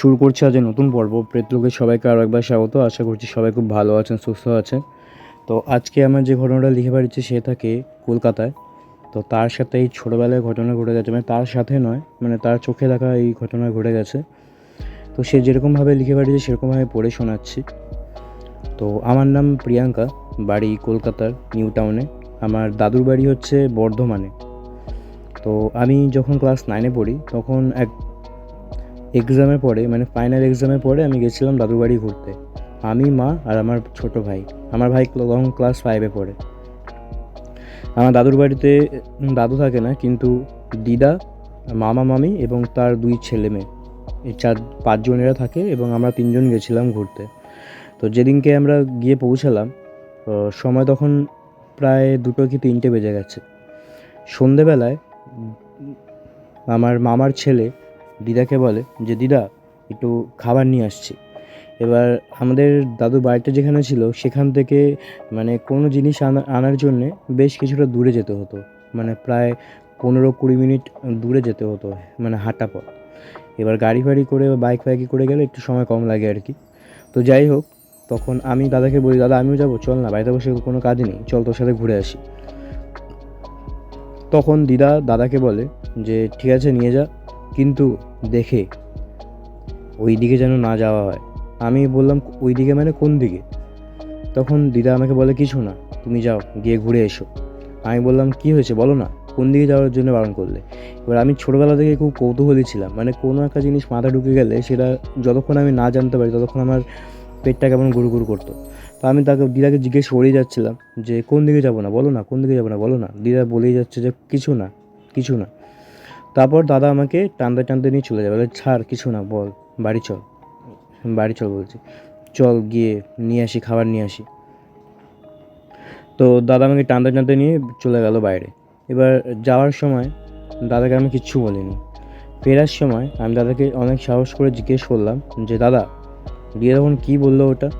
শুরু করছি আজ নতুন পর্ব। প্রেতলোকের সবাইকে আরও একবার স্বাগত। আশা করছি সবাই খুব ভালো আছেন, সুস্থ আছেন। তো আজকে আমার যে ঘটনাটা লিখে পারিছি সে থাকে কলকাতায়। তো তার সাথে এই ছোটোবেলায় ঘটনা ঘটে গেছে। মানে তার সাথে নয় মানে তার চোখে দেখা এই ঘটনা ঘটে গেছে। তো সে যেরকমভাবে লিখে পাঠিয়েছে সেরকমভাবে পড়ে শোনাচ্ছি। তো আমার নাম প্রিয়াঙ্কা, বাড়ি কলকাতার নিউ টাউনে। আমার দাদুর বাড়ি হচ্ছে বর্ধমানে। তো আমি যখন ক্লাস নাইনে পড়ি, তখন এক এক্সামের পরে মানে ফাইনাল এক্সামের পরে আমি গেছিলাম দাদুর বাড়ি ঘুরতে। আমি, মা আর আমার ছোট ভাই। আমার ভাই তখন ক্লাস ফাইভে পড়ে। আমার দাদুর বাড়িতে দাদু থাকে না, কিন্তু দিদা, মামা, মামি এবং তার দুই ছেলে মেয়ে। এই চার পাঁচজনেরা থাকে এবং আমরা তিনজন গেছিলাম ঘুরতে। তো যেদিনকে আমরা গিয়ে পৌঁছালাম সময় তখন প্রায় দুটো কি তিনটে বেজে গেছে। সন্ধেবেলায় আমার মামার ছেলে দিদাকে বলে যে, দিদা, একটু খাবার নিয়ে আসছি। এবার আমাদের দাদু বাড়িটা যেখানে ছিল, সেখান থেকে মানে কোনো জিনিস আনা, আনার জন্যে বেশ কিছুটা দূরে যেতে হতো। মানে প্রায় পনেরো কুড়ি মিনিট দূরে যেতে হতো মানে হাঁটা পথ। এবার গাড়ি ফাড়ি করে বাইক ফাইকে করে গেলে একটু সময় কম লাগে আর কি। তো যাই হোক, তখন আমি দাদাকে বলি, দাদা, আমিও যাব, চল না, বাড়িতে বসে কোনো কাজ নেই, চল তোর সাথে ঘুরে আসি। তখন দিদা দাদাকে বলে যে, ঠিক আছে, নিয়ে যা। কিন্তু দেখে ওই দিকে যেন না যাওয়া হয়। আমি বললাম ওই দিকে মানে কোন দিকে? তখন দিদা আমাকে বলে, কিছু না, তুমি যাও, গিয়ে ঘুরে এসো। আমি বললাম, কি হয়েছে? বলো না, কোন দিকে যাওয়ার জন্য বারণ করলে? এবার আমি ছোটোবেলা থেকে খুব কৌতূহলী ছিলাম মানে কোনো একটা জিনিস মাথা ঢুকে গেলে সেটা যতক্ষণ আমি না জানতে পারি, ততক্ষণ আমার পেটটা কেমন গুরু গুরু করতো। তো আমি তাকে, দিদাকে জিজ্ঞেস করেই যাচ্ছিলাম যে, কোন দিকে যাব না? বলো না, কোন দিকে যাব না? বলো না। দিদা বলেই যাচ্ছে যে, কিছু না কিছু না। তারপর দাদা আমাকে টানতে টানতে নিয়ে চলে যাবে। ছাড়, কিছু না, বল, বাড়ি চল। বাড়ি চল বলছি। চল গিয়ে নিয়ে আসি, খাবার নিয়ে আসি। তো দাদা আমাকে টানতে টানতে নিয়ে চলে গেল বাইরে। এবার যাওয়ার সময় দাদাকে আমি কিচ্ছু বলিনি। ফেরার সময় আমি দাদাকে অনেক সাহস করে জিজ্ঞেস করলাম যে, দাদা দিয়ে তখন কী বলল ওটা?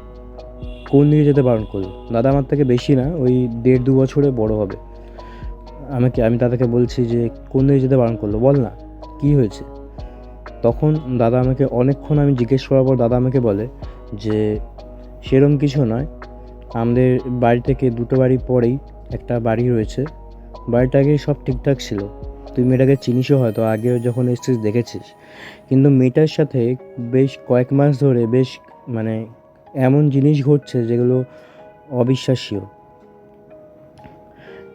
কোন দিকে যেতে বারণ করল? দাদা আমার থেকে বেশি না, ওই দেড় দু বছরে বড় হবে। আমাকে, আমি দাদাকে বলছি যে, কোন দিকে যেতে বারণ করল? বল না, কী হয়েছে? তখন দাদা আমাকে অনেকক্ষণ আমি জিজ্ঞেস করার পর দাদা আমাকে বলে যে, সেরম কিছু নয়। আমাদের বাড়ি থেকে দুটো বাড়ি পরেই একটা বাড়ি রয়েছে। বাড়িটা আগে সব ঠিকঠাক ছিল। তুই মেয়েটাকে চিনিসও হয়তো আগে যখন এসেছিস দেখেছিস। কিন্তু মেয়েটার সাথে বেশ কয়েক মাস ধরে বেশ মানে এমন জিনিস ঘটছে যেগুলো অবিশ্বাস্য।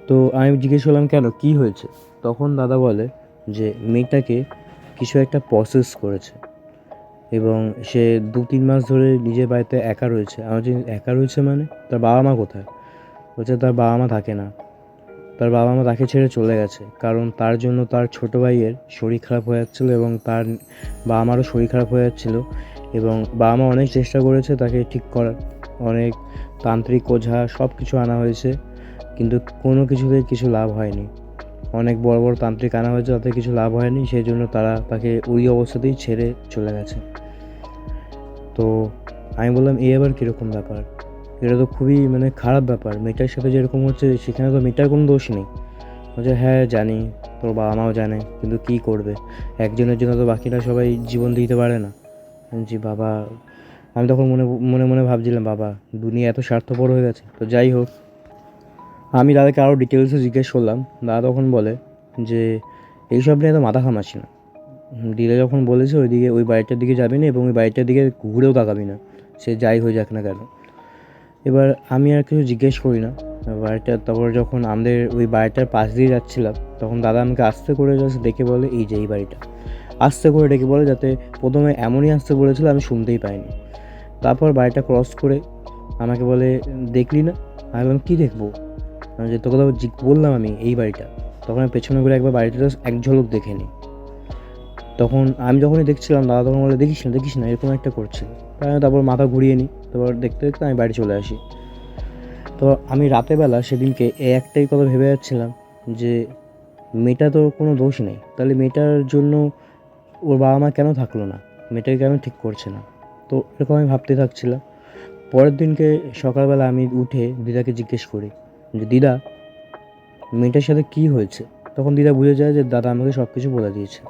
তো আমি জিজ্ঞেস করলাম, কেন? কি হয়েছে? তখন দাদা বলে যে, মেয়েটাকে কিছু একটা প্রসেস করেছে এবং সে দু তিন মাস ধরে নিজের বাড়িতে একা রয়েছে। আমার যে একা রয়েছে মানে? তার বাবা মা কোথায়? বলছে, তার বাবা মা থাকে না। তার বাবা মা তাকে ছেড়ে চলে গেছে। কারণ তার জন্য তার ছোটো ভাইয়ের শরীর খারাপ হয়ে যাচ্ছিল এবং তার বাবা মারও শরীর খারাপ হয়ে যাচ্ছিল এবং বাবা মা অনেক চেষ্টা করেছে তাকে ঠিক করার। অনেক তান্ত্রিক ওঝা সব কিছু আনা হয়েছে। কিন্তু কোনো কিছুতে কিছু লাভ হয়নি। অনেক বড় বড় তান্ত্রিক আনা হয়েছে, তাতে কিছু লাভ হয়নি, সেই জন্য তারা তাকে ওই অবস্থাতেই ছেড়ে চলে গেছে। তো আমি বললাম এই আবার কীরকম ব্যাপার? এটা তো খুবই মানে খারাপ ব্যাপার। মেয়েটার সাথে যেরকম হচ্ছে, সেখানে তো মেয়েটার কোনো দোষ নেই। বলছে হ্যাঁ জানি, তোর বাবা মাও জানে, কিন্তু কী করবে? একজনের জন্য তো বাকিরা সবাই জীবন দিতে পারে না। জি, বাবা, আমি তখন মনে মনে মনে ভাবছিলাম, বাবা, দুনিয়া এত স্বার্থপর হয়ে গেছে। তো যাই হোক আমি দাদাকে আরও ডিটেলসে জিজ্ঞেস করলাম। দাদা তখন বলে যে, এইসব নিয়ে তো মাথা ঘামাচ্ছি না। দিদা যখন বলেছে, ওইদিকে ওই বাড়িটার দিকে যাবি না এবং ওই বাড়িটার দিকে ঘুরেও তাকাবি না। সে যাই হয়ে যাক না কেন? এবার আমি আর কিছু জিজ্ঞেস করি না। বাড়িটা তারপর যখন আমাদের ওই বাড়িটার পাশ দিয়ে যাচ্ছিলাম, তখন দাদা আমাকে আস্তে করে জাস্ট ডেকে বলে, এই যে এই বাড়িটা। আস্তে করে ডেকে বলে যাতে প্রথমে এমনই আস্তে বলেছিল আমি শুনতেই পাইনি। তারপর বাড়িটা ক্রস করে আমাকে বলে, দেখলি না? আমি বললাম, কী দেখব? যে তোকে তো বললাম আমি এই বাড়িটা, তখন আমি পেছনে ঘুরে একবার বাড়িটা এক ঝলক দেখে নিই। তখন আমি যখনই দেখছিলাম, দাদা তখন বলে, দেখিস না দেখিস না, এরকম একটা করছিল তাই তারপর মাথা ঘুরিয়ে নিই, তারপর দেখতে দেখতে আমি বাড়ি চলে আসি। তো আমি রাতেবেলা সেদিনকে এই একটাই কথা ভেবে যাচ্ছিলাম যে মেয়েটা তো কোনো দোষ নেই। তাহলে মেয়েটার জন্য ওর বাবা মা কেন থাকল না? মেয়েটাকে কেন ঠিক করছে না? তো এরকম আমি ভাবতে থাকছিলাম। পরের দিনকে সকালবেলা আমি উঠে দিদাকে জিজ্ঞেস করি যে দিদা, মেয়েটার সাথে কী হয়েছে? তখন দিদা বুঝে যায় যে দাদা আমাকে সব কিছু বলে দিয়েছে।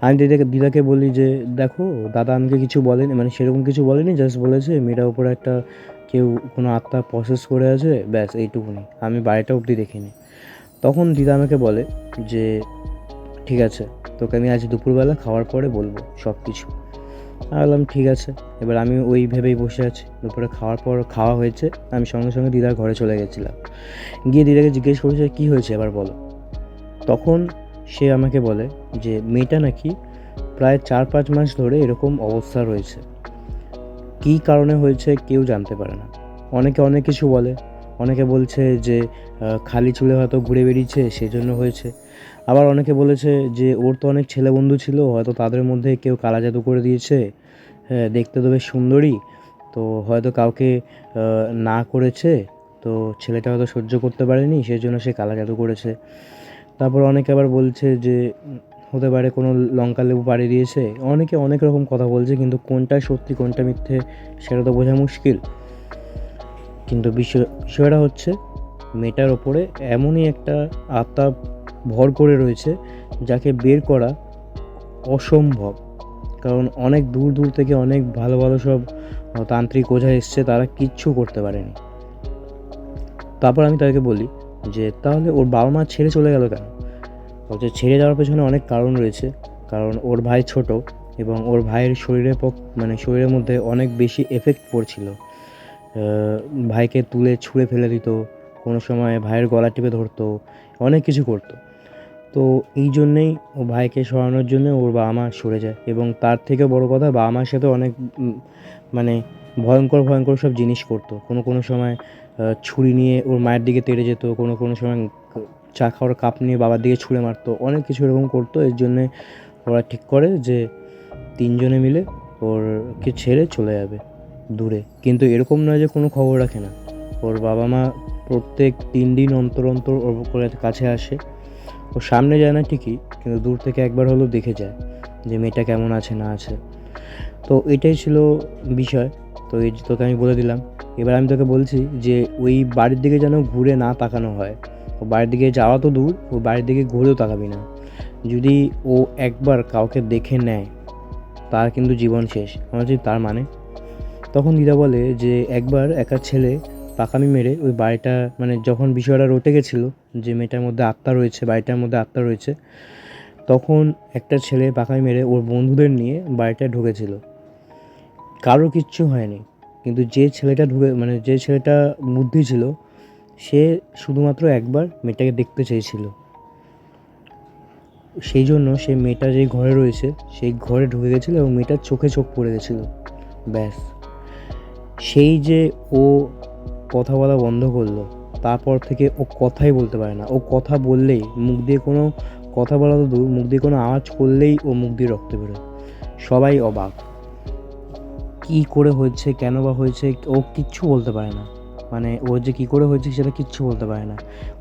আমি দিদাকে দিদাকে বলি যে, দেখো, দাদা আমাকে কিছু বলেনি মানে সেরকম কিছু বলেনি জাস্ট বলেছে মেয়েটার উপরে একটা কেউ কোনো আত্মা প্রসেস করে আছে, ব্যাস, এইটুকুনি। আমি বাড়িটা অবধি দেখিনি। তখন দিদা আমাকে বলে যে, ঠিক আছে, তোকে আমি আজ দুপুরবেলা খাওয়ার পরে বলব সব কিছু আমি বললাম, ঠিক আছে। এবার আমি ওই ভেবেই বসে আছি। দুপুরে খাওয়ার পর খাওয়া হয়েছে। আমি সঙ্গে সঙ্গে দিদার ঘরে চলে গেছিলাম। গিয়ে দিদাকে জিজ্ঞেস করেছে কী হয়েছে? এবার বলো। তখন সে আমাকে বলে যে, মেয়েটা নাকি প্রায় চার পাঁচ মাস ধরে এরকম অবস্থা রয়েছে। কী কারণে হয়েছে কেউ জানতে পারে না। অনেকে অনেক কিছু বলে। অনেকে বলছে যে খালি চুলে হয়তো ঘুরে বেরিয়েছে সেজন্য হয়েছে। আবার অনেকে বলেছে যে ওর তো অনেক ছেলে বন্ধু ছিল, হয়তো তাদের মধ্যে কেউ কালা জাদু করে দিয়েছে। হ্যাঁ দেখতে তো বেশ সুন্দরী। তো হয়তো কাউকে না করেছে, তো ছেলেটা হয়তো সহ্য করতে পারেনি সেই জন্য সে কালা জাদু করেছে। তারপর অনেকে আবার বলছে যে, হতে পারে কোনো লঙ্কা লেবু পাড়ি দিয়েছে। অনেকে অনেক রকম কথা বলছে, কিন্তু কোনটা সত্যি, কোনটা মিথ্যে, সেটা তো বোঝা মুশকিল। কিন্তু বিষয় বিষয়টা হচ্ছে, মেয়েটার ওপরে এমনই একটা আত্মা ভর করে রয়েছে যাকে বের করা অসম্ভব। কারণ অনেক দূর দূর থেকে অনেক ভালো ভালো সব তান্ত্রিক ওঝা এসছে, তারা কিচ্ছু করতে পারেনি। তারপর আমি তাকে বলি যে, তাহলে ওর বাবা মা ছেড়ে চলে গেল কেন? বলছে ছেড়ে যাওয়ার পেছনে অনেক কারণ রয়েছে। কারণ ওর ভাই ছোট এবং ওর ভাইয়ের শরীরে মানে শরীরের মধ্যে অনেক বেশি এফেক্ট পড়ছিল। ভাইকে তুলে ছুঁড়ে ফেলে দিত, কোনো সময় ভাইয়ের গলা টিপে ধরতো, অনেক কিছু করতো। তো এই জন্যেই ও ভাইকে সরানোর জন্য ওর বাবা মা সরে যায়। এবং তার থেকে বড় কথা বাবা মার সাথে অনেক মানে ভয়ঙ্কর ভয়ঙ্কর সব জিনিস করতো। কোনো কোনো সময় ছুরি নিয়ে ওর মায়ের দিকে তেড়ে যেত, কোনো কোনো সময় চা খাওয়ার কাপ নিয়ে বাবার দিকে ছুঁড়ে মারতো। অনেক কিছু এরকম করতো। এর জন্যে ওরা ঠিক করে যে তিনজনে মিলে ওরকে ছেড়ে চলে যাবে দূরে। কিন্তু এরকম নয় যে কোনো খবর রাখে না। ওর বাবা মা প্রত্যেক তিন দিন অন্তর অন্তর ওর কাছে আসে। ও সামনে যায় না ঠিকই, কিন্তু দূর থেকে একবার হলেও দেখে যায় যে মেয়েটা কেমন আছে, না আছে। তো এটাই ছিল বিষয়। তো এই তোকে আমি বলে দিলাম। এবার আমি তোকে বলছি যে ওই বাড়ির দিকে যেন ঘুরে না তাকানো হয়। ও বাড়ির দিকে যাওয়া তো দূর, ও বাড়ির দিকে ঘুরেও তাকাবি না। যদি ও একবার কাউকে দেখে নেয়, তার কিন্তু জীবন শেষ। আমার তার মানে? তখন দিদা বলে যে একবার একটা ছেলে পাকামি মেরে ওই বাড়িটা মানে যখন বিষয়টা রটে গেছিল, যে মেয়েটার মধ্যে আত্মা রয়েছে, বাড়িটার মধ্যে আত্মা রয়েছে, তখন একটা ছেলে পাকামি মেরে ওর বন্ধুদের নিয়ে বাড়িটায় ঢুকেছিল। কারও কিচ্ছু হয়নি, কিন্তু যে ছেলেটা ঢুকে মানে যে ছেলেটা বুদ্ধি ছিল, সে শুধুমাত্র একবার মেয়েটাকে দেখতে চেয়েছিল। সেই জন্য সে মেয়েটা যে ঘরে রয়েছে, সেই ঘরে ঢুকে গেছিল এবং মেয়েটার চোখে চোখ পড়ে গেছিল। ব্যাস। সেই যে ও কথা বলা বন্ধ করল। তারপর থেকে ও কথাই বলতে পারে না। ও কথা বললেই মুখ দিয়ে কোনো কথা বলা তো দূর, মুখ দিয়ে কোনো আওয়াজ করলেই ও মুখ দিয়ে রক্ত বেরোয়। সবাই অবাক। কী করে হয়েছে, কেন বা হয়েছে, ও কিচ্ছু বলতে পারে না। মানে ও যে কী করে হয়েছে সেটা কিচ্ছু বলতে পারে না।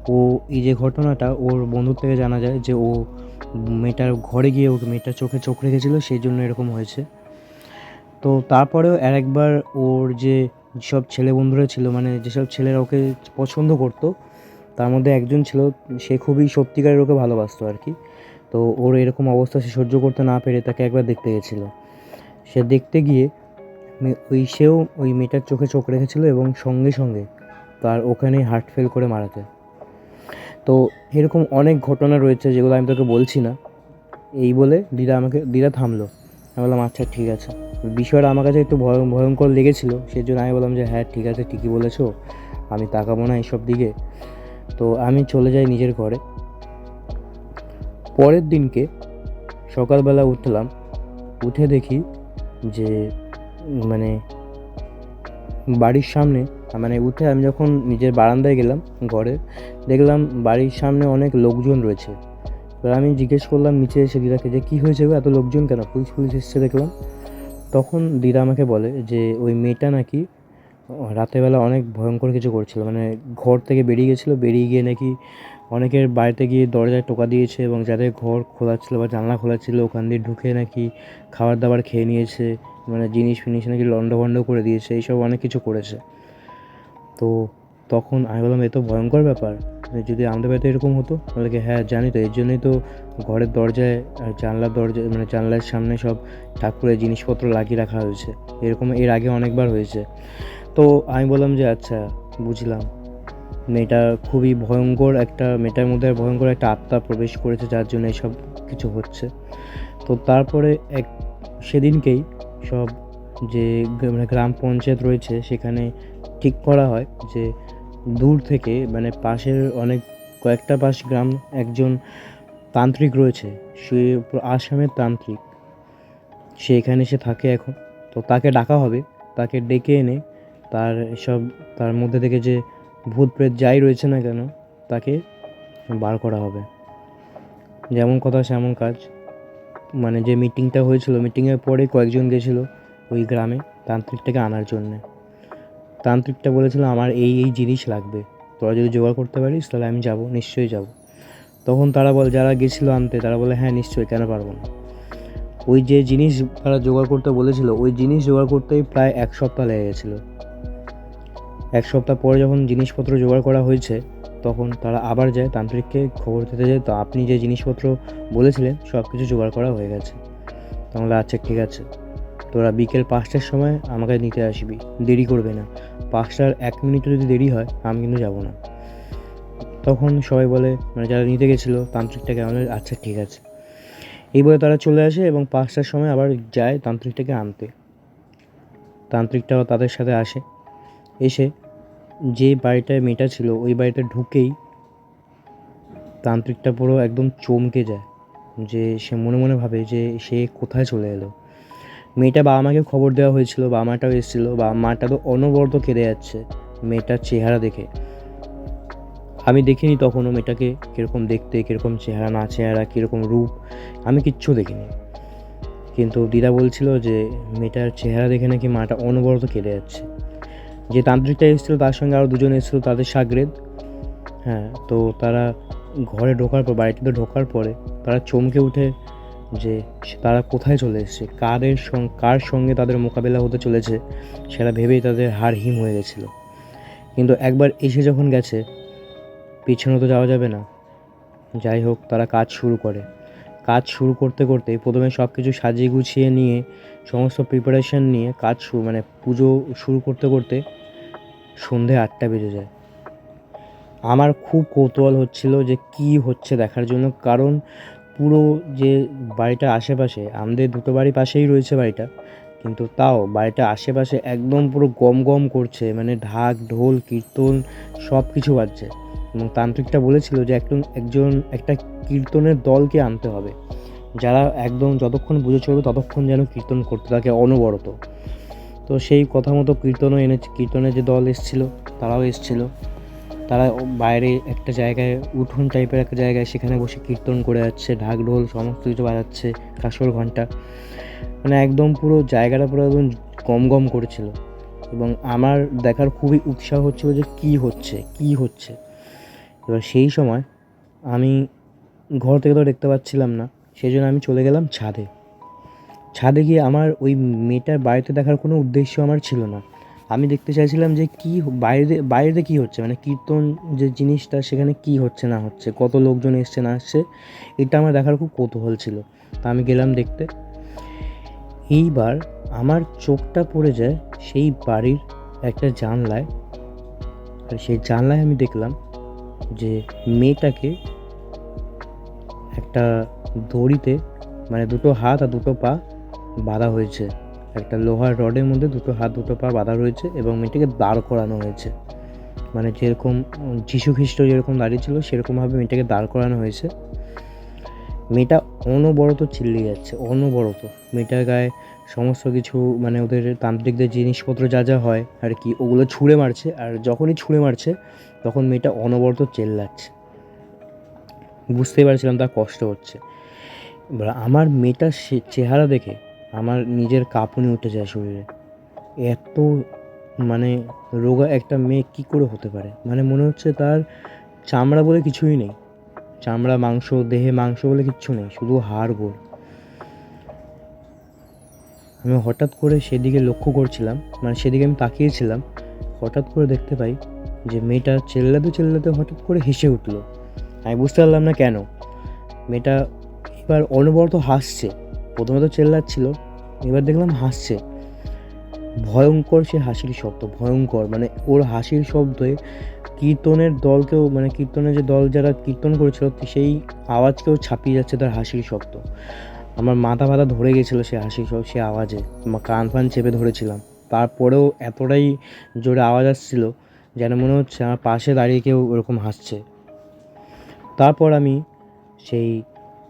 ও এই যে ঘটনাটা ওর বন্ধুর থেকে জানা যায় যে ও মেয়েটার ঘরে গিয়ে ওকে মেয়েটার চোখে চোখ রেখেছিলো, সেই জন্য এরকম হয়েছে। তো তারপরেও আর একবার ওর যে সব ছেলে বন্ধুরা ছিল মানে যেসব ছেলেরা ওকে পছন্দ করতো, তার মধ্যে একজন ছিল, সে খুবই সত্যিকারের ওকে ভালোবাসতো আর কি। তো ওর এরকম অবস্থা সে সহ্য করতে না পেরে তাকে একবার দেখতে গেছিল। সে দেখতে গিয়ে ওই সেও ওই মেয়েটার চোখে চোখ রেখেছিল এবং সঙ্গে সঙ্গে তার ওখানেই হার্ট ফেল করে মারা যায়। তো এরকম অনেক ঘটনা রয়েছে যেগুলো আমি তোকে বলছি না। এই বলে দিদা আমাকে, দিদা থামলো। আমি বললাম আচ্ছা ঠিক আছে। বিষয়টা আমার কাছে একটু ভয়, ভয়ঙ্কর লেগেছিল সেই জন্য আমি বললাম যে হ্যাঁ ঠিক আছে, ঠিকই বলেছ, আমি তাকাবো না এইসব দিকে। তো আমি চলে যাই নিজের ঘরে। পরের দিনকে সকালবেলা উঠলাম, উঠে দেখি যে মানে বাড়ির সামনে মানে উঠে আমি যখন নিজের বারান্দায় গেলাম ঘরে, দেখলাম বাড়ির সামনে অনেক লোকজন রয়েছে। এবার আমি জিজ্ঞেস করলাম, নিচে এসে দিদাকে যে, কী হয়েছে এত লোকজন কেন? পুলিশ পুলিশ এসছে দেখলাম। তখন দিদা আমাকে বলে যে, ওই মেয়েটা নাকি রাতেরবেলা অনেক ভয়ঙ্কর কিছু করছিল। মানে ঘর থেকে বেরিয়ে গেছিল। বেরিয়ে গিয়ে নাকি অনেকের বাড়িতে গিয়ে দরজায় টোকা দিয়েছে এবং যাদের ঘর খোলা ছিল বা জানলা খোলা ছিল, ওখান দিয়ে ঢুকে নাকি খাবার দাবার খেয়ে নিয়েছে। মানে জিনিস ফিনিস নাকি লন্ডভন্ড করে দিয়েছে। এইসব অনেক কিছু করেছে। তো তখন আমি বললাম, এ তো ভয়ঙ্কর ব্যাপার। যদি আমাদের বাড়িতে এরকম হতো, তাহলে কি হ্যাঁ জানি তো, এর জন্যই তো ঘরের দরজায় জানলার দরজা মানে জানলার সামনে সব ঠাকুরের জিনিসপত্র লাগিয়ে রাখা হয়েছে। এরকম এর আগে অনেকবার হয়েছে। তো আমি বললাম যে আচ্ছা বুঝলাম। মেয়েটা খুবই ভয়ঙ্কর একটা, মেয়েটার মধ্যে ভয়ঙ্কর একটা আত্মা প্রবেশ করেছে, যার জন্য এসব কিছু হচ্ছে। তো তারপরে এক, সেদিনকেই সব যে মানে গ্রাম পঞ্চায়েত রয়েছে, সেখানে ঠিক করা হয় যে দূর থেকে মানে পাশের অনেক কয়েকটা পাশ গ্রাম একজন তান্ত্রিক রয়েছে। সে আসামের তান্ত্রিক। সে এখানে এসে থাকে এখন। তো তাকে ডাকা হবে। তাকে ডেকে এনে তার সব তার মধ্যে থেকে যে ভূত প্রেত যাই রয়েছে না কেন, তাকে বার করা হবে। যেমন কথা সেমন কাজ। মানে যে মিটিংটা হয়েছিল মিটিংয়ের পরে কয়েকজন গেছিল ওই গ্রামে তান্ত্রিকটাকে আনার জন্যে। তান্ত্রিকটা বলেছিল, আমার এই এই জিনিস লাগবে। তোরা যদি জোগাড় করতে পারিস, তাহলে আমি যাব, নিশ্চয়ই যাব। তখন তারা বল, যারা গেছিল আনতে, তারা বলে হ্যাঁ নিশ্চয়ই, কেন পারব না? ওই যে জিনিস তারা জোগাড় করতে বলেছিল, ওই জিনিস জোগাড় করতেই প্রায় এক সপ্তাহ লেগে গেছিল। এক সপ্তাহ পরে যখন জিনিসপত্র জোগাড় করা হয়েছে, তখন তারা আবার যায় তান্ত্রিককে খবর দিতে যায়, তো আপনি যে জিনিসপত্র বলেছিলেন সব কিছু জোগাড় করা হয়ে গেছে। তাহলে আচ্ছা ঠিক আছে। তোরা বিকেল পাঁচটার সময় আমাকে নিতে আসবি। দেরি করবে না। পাঁচটার এক মিনিটও যদি দেরি হয়, আমি কিন্তু যাব না। তখন সবাই বলে মানে যারা নিতে গেছিল তান্ত্রিকটাকে আমাদের আচ্ছা ঠিক আছে। এই বলে তারা চলে আসে এবং পাঁচটার সময় আবার যায় তান্ত্রিকটাকে আনতে। তান্ত্রিকটাও তাদের সাথে আসে। এসে যে বাড়িটায় মেয়েটা ছিল, ওই বাড়িতে ঢুকেই তান্ত্রিকটা পুরো একদম চমকে যায়। যে সে মনে মনে ভাবে যে সে কোথায় চলে এলো। মেয়েটা বাবা মাকে খবর দেওয়া হয়েছিল বাবা মাটাও এসেছিল বাবা মাটা তো অনবরত কেঁদে যাচ্ছে মেয়েটার চেহারা দেখে। আমি দেখিনি তখনও মেয়েটাকে কীরকম দেখতে, কীরকম চেহারা না চেহারা, কীরকম রূপ, আমি কিচ্ছু দেখিনি। কিন্তু দিদা বলছিল যে মেয়েটার চেহারা দেখে নাকি মাটা অনবরত কেঁদে যাচ্ছে। যে তান্ত্রিকটা এসেছিল, তার সঙ্গে আরও দুজন এসেছিল, তাদের সাগরেদ। হ্যাঁ তো তারা ঘরে ঢোকার পর বাড়িটিতে ঢোকার পরে তারা চমকে উঠে যে তারা কোথায় চলে এসেছে সঙ্গে, কার সঙ্গে তাদের মোকাবেলা হতে চলেছে, সেটা ভেবেই তাদের হাড় হিম হয়ে গেছিল। কিন্তু একবার এসে যখন গেছে, পিছনে তো যাওয়া যাবে না। যাই হোক, তারা কাজ শুরু করে। কাজ শুরু করতে করতে প্রথমে সব কিছু সাজিয়ে গুছিয়ে নিয়ে, সমস্ত প্রিপারেশন নিয়ে কাজ শুরু মানে পুজো শুরু করতে করতে সন্ধে আটটা বেজে যায়। আমার খুব কৌতূহল হচ্ছিল যে কি হচ্ছে দেখার জন্য, কারণ পুরো যে বাড়িটার আশেপাশে, আমাদের দুটো বাড়ি পাশেই রয়েছে বাড়িটা, কিন্তু তাও বাড়িটা আশেপাশে একদম পুরো গম গম করছে মানে ঢাক, ঢোল, কীর্তন সব কিছু বাজছে। এবং তান্ত্রিকটা বলেছিল যে একদম একজন, একটা কীর্তনের দলকে আনতে হবে। যারা একদম যতক্ষণ বুঝে চলবে ততক্ষণ যেন কীর্তন করতে থাকে অনবরত। তো সেই কথা মতো কীর্তনও এনেছে, কীর্তনের যে দল এসেছিল, তারাও এসেছিল। তারা বাইরে একটা জায়গায় উঠোন টাইপের একটা জায়গায় সেখানে বসে কীর্তন করে যাচ্ছে, ঢাক ঢোল সমস্ত কিছু বাজাচ্ছে কাসর ঘণ্টা। মানে একদম পুরো জায়গাটা পুরো একদম গম গম করেছিল। এবং আমার দেখার খুবই উৎসাহ হচ্ছিল যে কী হচ্ছে কী হচ্ছে। এবার সেই সময় আমি ঘর থেকে তো দেখতে পাচ্ছিলাম না, সেই জন্য আমি চলে গেলাম ছাদে। ছাদে গিয়ে আমার ওই মেয়েটার বাড়িতে দেখার কোনো উদ্দেশ্য আমার ছিল না। আমি দেখতে চাইছিলাম যে কী বাইরে বাইরে কী হচ্ছে? মানে কীর্তন যে জিনিসটা, সেখানে কী হচ্ছে, না হচ্ছে, কত লোকজন এসছে, না আসছে, এটা আমার দেখার খুব কৌতূহল ছিল। তা আমি গেলাম দেখতে। এইবার আমার চোখটা পড়ে যায় সেই বাড়ির একটা জানলায়। আর সেই জানলায় আমি দেখলাম যে মেয়েটাকে একটা দড়িতে মানে দুটো হাত আর দুটো পা বাঁধা হয়েছে। একটা লোহার রডের মধ্যে দুটো হাত, দুটো পা বাঁধা রয়েছে এবং মেয়েটাকে দাঁড় করানো হয়েছে। মানে যেরকম যীশু খ্রিস্ট যেরকম দাঁড়িয়ে ছিল, সেরকমভাবে মেয়েটাকে দাঁড় করানো হয়েছে। মেয়েটা অনবরত চিল্লিয়ে যাচ্ছে, অনবরত। মেয়েটার গায়ে সমস্ত কিছু মানে ওদের তান্ত্রিকদের জিনিসপত্র যা যা হয় আর কি, ওগুলো ছুঁড়ে মারছে। আর যখনই ছুঁড়ে মারছে, তখন মেয়েটা অনবরত চেল্লাচ্ছে। বুঝতেই পারছিলাম তার কষ্ট হচ্ছে। এবার আমার মেয়েটার সে চেহারা দেখে আমার নিজের কাঁপুনি উঠে যায় শরীরে। এত মানে রোগা একটা মেয়ে কি করে হতে পারে? মানে মনে হচ্ছে তার চামড়া বলে কিছুই নেই। চামড়া, মাংস, দেহে মাংস বলে কিচ্ছু নেই, শুধু হাড় গোড়। আমি হঠাৎ করে সেদিকে লক্ষ্য করছিলাম মানে সেদিকে আমি তাকিয়েছিলাম, হঠাৎ করে দেখতে পাই যে মেয়েটা চেল্লাতে চেল্লাতে হঠাৎ করে হেসে উঠল। আমি বুঝতে পারলাম না কেন, মেয়েটা এবার অনবরত হাসছে। প্রথমে তো চেল্লাচ্ছিল, এবার দেখলাম হাসছে। ভয়ঙ্কর সে হাসির শব্দ, ভয়ঙ্কর মানে ওর হাসির শব্দে কীর্তনের দলকেও মানে কীর্তনের যে দল যারা কীর্তন করেছিল, সেই আওয়াজকেও ছাপিয়ে যাচ্ছে তার হাসির শব্দ। আমার মাথা ফাথা ধরে গেছিল সে হাসি সব সে আওয়াজে। আমার কান ফান চেপে ধরেছিলাম। তারপরেও এতটাই জোরে আওয়াজ আসছিল যেন মনে হচ্ছে আমার পাশে দাঁড়িয়ে কেউ ওরকম হাসছে। তারপর আমি সেই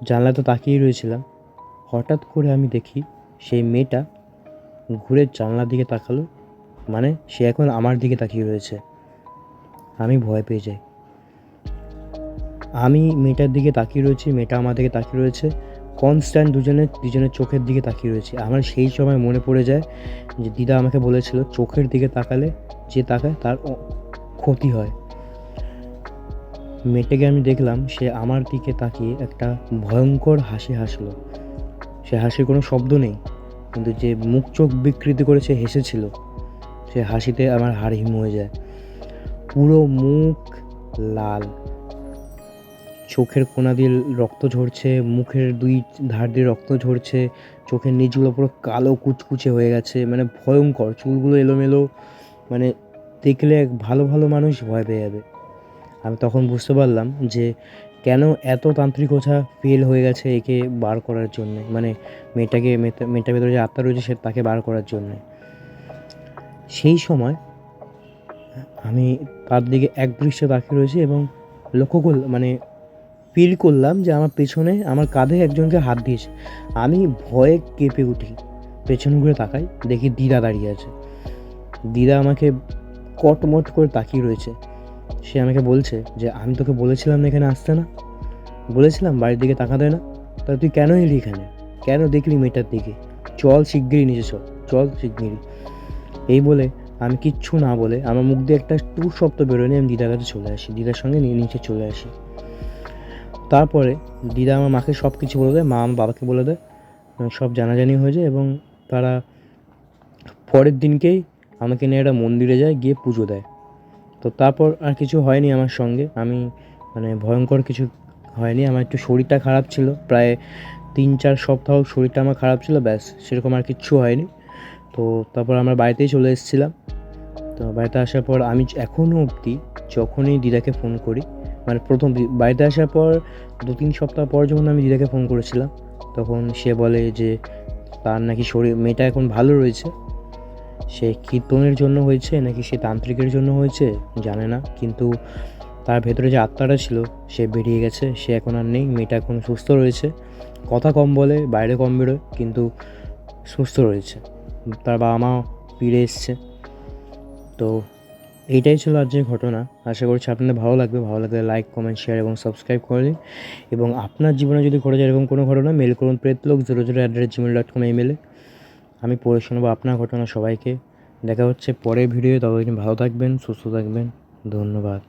জানলাতে তাকিয়ে রয়েছিলাম। হঠাৎ করে আমি দেখি সেই মেয়েটা ঘুরে জানলার দিকে তাকালো মানে সে এখন আমার দিকে তাকিয়ে রয়েছে। আমি ভয় পেয়ে যাই। আমি মেয়েটার দিকে তাকিয়ে রয়েছি, মেয়েটা আমার দিকে তাকিয়ে রয়েছে। কনস্ট্যান্ট দুজনের দুজনের চোখের দিকে তাকিয়ে রয়েছে। আমার সেই সময় মনে পড়ে যায় যে দিদা আমাকে বলেছিল, চোখের দিকে তাকালে যে তাকায় তার ক্ষতি হয়। মেয়েটাকে আমি দেখলাম, সে আমার দিকে তাকিয়ে একটা ভয়ঙ্কর হাসি হাসলো। সে হাসির কোনো শব্দ নেই, কিন্তু যে মুখ চোখ বিকৃতি করে সে হেসেছিল, সে হাসিতে আমার হাড় হিম হয়ে যায়। পুরো মুখ লাল। চোখের কোনা দিয়ে রক্ত ঝরছে, মুখের দুই ধার দিয়ে রক্ত ঝরছে, চোখের নিচগুলো পুরো কালো কুচকুচে হয়ে গেছে মানে ভয়ঙ্কর। চুলগুলো এলোমেলো মানে দেখলে এক ভালো ভালো মানুষ ভয় পেয়ে যাবে। আমি তখন বুঝতে পারলাম যে কেন এত তান্ত্রিকতা ফেল হয়ে গেছে একে বার করার জন্যে? মানে মেয়েটাকে, মেয়েটা- মেয়েটার ভেতরে যে আত্মা রয়েছে সে তাকে বার করার জন্যে। সেই সময় আমি তার দিকে এক দৃশ্যে তাকিয়ে রয়েছি এবং লক্ষ্য করলাম মানে ফিল করলাম যে আমার পেছনে, আমার কাঁধে একজনকে হাত দিয়েছে। আমি ভয়ে কেঁপে উঠি। পেছন ঘুরে তাকাই, দেখি দিদা দাঁড়িয়ে আছে। দিদা আমাকে কটমট করে তাকিয়ে রয়েছে। সে আমাকে বলছে যে, আমি তোকে বলেছিলাম না এখানে আসতে না? বলেছিলাম, বাড়ির দিকে তাকাতে না। তা তুই কেন এলি এখানে? কেন দেখলি মেয়েটার দিকে? চল শিগগিরই নিচে চল চল শিগগিরই। এই বলে আমি কিচ্ছু না বলে আমার মুখ দিয়ে একটা টুর শব্দ বেরোয়নি আমি দিদার কাছে চলে আসি, দিদার সঙ্গে নিয়ে নিচে চলে আসি। তারপরে দিদা আমার মাকে সব কিছু বলে দেয়, মা আমার বাবাকে বলে দেয় সব জানাজানি হয়ে যায় এবং তারা পরের দিনকেই আমাকে নিয়ে একটা মন্দিরে যায়, গিয়ে পুজো দেয়। তো তারপর আর কিছু হয়নি আমার সঙ্গে। আমি মানে ভয়ঙ্কর কিছু হয়নি। আমার একটু শরীরটা খারাপ ছিল। প্রায় তিন, চার সপ্তাহ শরীরটা আমার খারাপ ছিল, ব্যাস, সেরকম আর কিচ্ছু হয়নি। তো তারপর আমরা বাড়িতেই চলে এসেছিলাম। তো বাড়িতে আসার পর আমি এখনও অবধি যখনই দিদাকে ফোন করি মানে প্রথম বাড়িতে আসার পর দু, তিন সপ্তাহ পর যখন আমি দিদাকে ফোন করেছিলাম, তখন সে বলে যে, তার নাকি শরীর, মেয়েটা এখন ভালো রয়েছে। সে কীর্তনের জন্য হয়েছে নাকি সে তান্ত্রিকের জন্য হয়েছে জানে না। কিন্তু তার ভেতরে যে আত্মাটা ছিল, সে বেরিয়ে গেছে, সে এখন আর নেই, মেয়েটা এখন সুস্থ রয়েছে। কথা কম বলে, বাইরে কম বেরোয়, কিন্তু সুস্থ রয়েছে। তার বাবা মা ফিরে এসছে। তো এইটাই ছিল আজকের ঘটনা। আশা করছি আপনাদের ভালো লাগবে। ভালো লাগলে লাইক কমেন্ট শেয়ার এবং সাবস্ক্রাইব করে দিন। এবং আপনার জীবনে যদি ঘটে যায় এরকম কোনো ঘটনা মেল করুন প্রেতলোক zero zero at gmail dot com ইমেলে আমি পড়ে শুনব আপনার ঘটনা সবাইকে। দেখা হচ্ছে পরের ভিডিও ততদিন ভালো থাকবেন, সুস্থ থাকবেন। ধন্যবাদ।